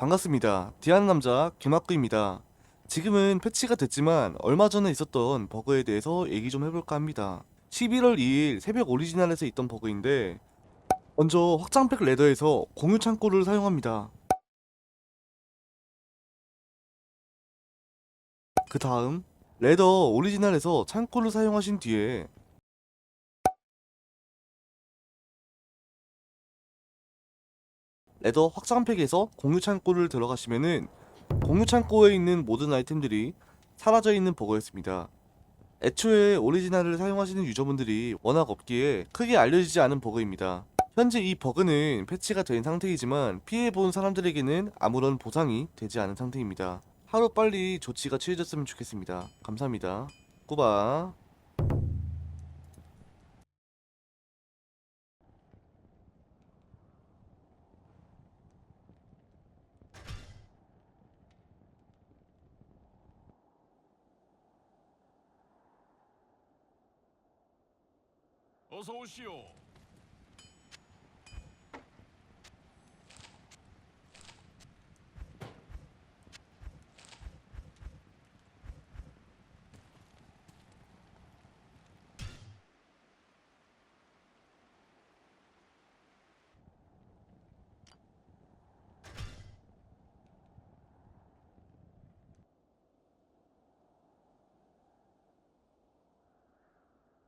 반갑습니다. 디아는 남자 김학구입니다. 지금은 패치가 됐지만 얼마 전에 있었던 버그에 대해서 얘기 좀 해볼까 합니다. 11월 2일 새벽 오리지널에서 있던 버그인데 먼저 확장팩 레더에서 공유 창고를 사용합니다. 그 다음 레더 오리지널에서 창고를 사용하신 뒤에 레더 확장팩에서 공유 창고를 들어가시면은 공유 창고에 있는 모든 아이템들이 사라져 있는 버그였습니다. 애초에 오리지널을 사용하시는 유저분들이 워낙 없기에 크게 알려지지 않은 버그입니다. 현재 이 버그는 패치가 된 상태이지만 피해본 사람들에게는 아무런 보상이 되지 않은 상태입니다. 하루 빨리 조치가 취해졌으면 좋겠습니다. 감사합니다. 꾸바. 어서 오시오.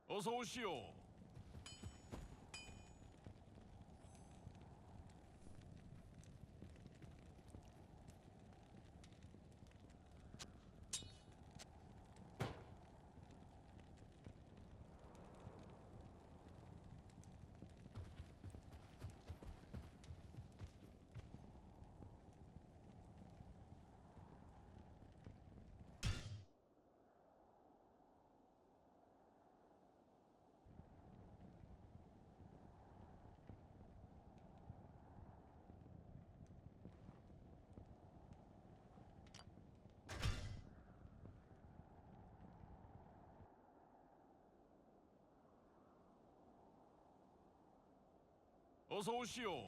어서 오시오. 어서 오시오.